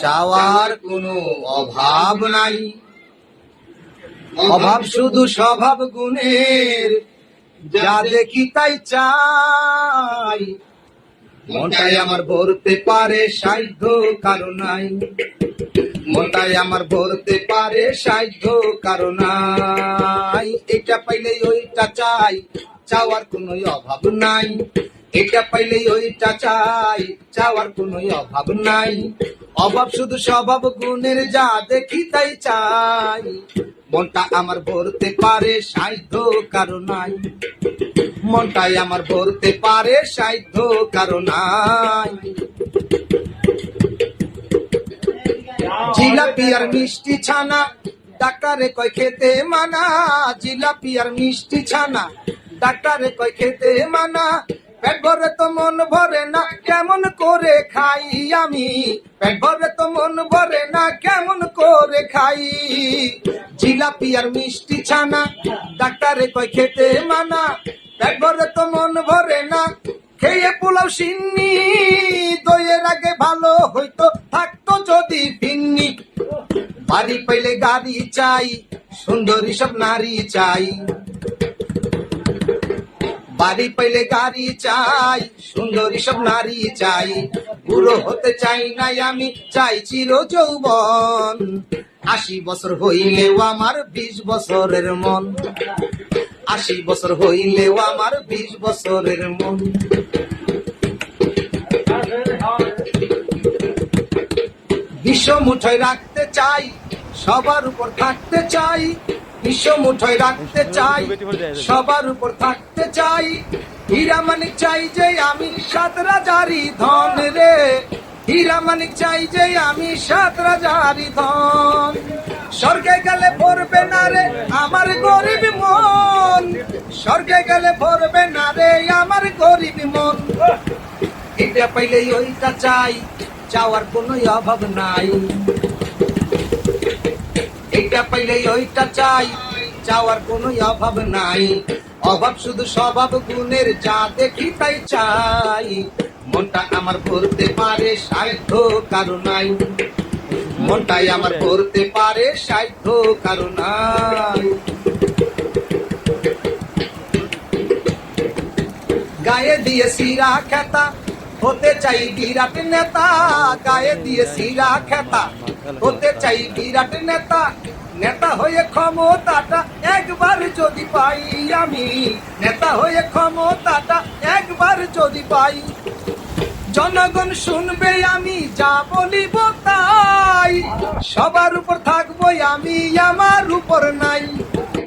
চাওয়ার কোনো অভাব নাই। অভাব শুধু স্বভাব গুণের, যা দেখি তাই চাই। মনটাই আমার ভরতে পারে সাধ্য কারণ নাই। মনটাই আমার ভরতে পারে সাধ্য কারণ নাই। এটা পাইলে ওইটা চাই, চাওয়ার কোনো অভাব নাই। এটা পাইলে ওইটা চাই, চাওয়ার কোনো অভাব নাই। অভাব শুধু স্বভাব, গুণের যা দেখি তাই চাই। মনটা আমার ভরতে পারে, সাধ্য কারণ নাই। মনটাই আমার ভরতে পারে, সাধ্য কারণ নাই। জিলাপি আর মিষ্টি ছানা, ডাক্তারে কয় খেতে মানা। জিলাপি আর মিষ্টি ছানা, ডাক্তারে কয় খেতে মানা। পেট ভরে তো মন ভরে না, কেমন করে খাই আমি? পেট ভরে তো মন ভরে না, কেমন করে খাই? জিলাপি আর মিষ্টি ছানা, ডাক্তারে কয় খেতে মানা। পেট ভরে তো মন ভরে না, খেয়ে পোলাও সিন্নি। দইয়ের আগে ভালো হইতো, থাকতো যদি ফিন্নি বাড়ি পাইলে গাড়ি চাই, সুন্দরী সব নারী চাই। বাড়ি পাইলে গাড়ি চাই, সুন্দরী সব নারী চাই। বুড়ো হতে চাই নাই আমি চাই চির যৌবন। আশি বছর হইলেও আমার বিশ বছরের মন। আশি বছর হইলেও আমার বিশ বছরের মন। বিশ্ব মুঠোয় রাখতে চাই, সবার উপর থাকতে চাই। বিশ্ব মুঠোয় রাখতে চাই, সবার উপর থাকতে চাই। হীরা মানিক চাই যে আমি সাত রাজারি ধন রে। হীরা মানিক চাই যে আমি সাত রাজারি ধন। স্বর্গে গেলে পড়বে না রে আমার গরিব মন। স্বর্গে গেলে পড়বে না রে আমার গরিব মন। এটা পাইলেই ওইটা চাই, চাওয়ার কোনো অভাব নাই। এটা পাইলেই ওইটা চাই। চাওয়ার কোনো অভাব নাই। অভাব শুধু স্বভাব গুণের, যা দেখি তাই চাই। মনটা আমার ভরতে পারে সাধ্য কারণ নাই। মনটাই আমার ভরতে পারে সাধ্য কারণ নাই। গায়ে দিয়ে সিরা খেতা হতে চাই বিরাট নেতা, গায়ে দিয়ে সিরা খেতা। হতে চাই বিরাট নেতা নেতা হয়ে ক্ষমতাটা একবার যদি পাই আমি। নেতা হয়ে ক্ষমতাটা একবার যদি পাই, জনগণ শুনবে আমি, যা বলিব তাই। সবার উপর থাকব আমি, আমার উপর নাই।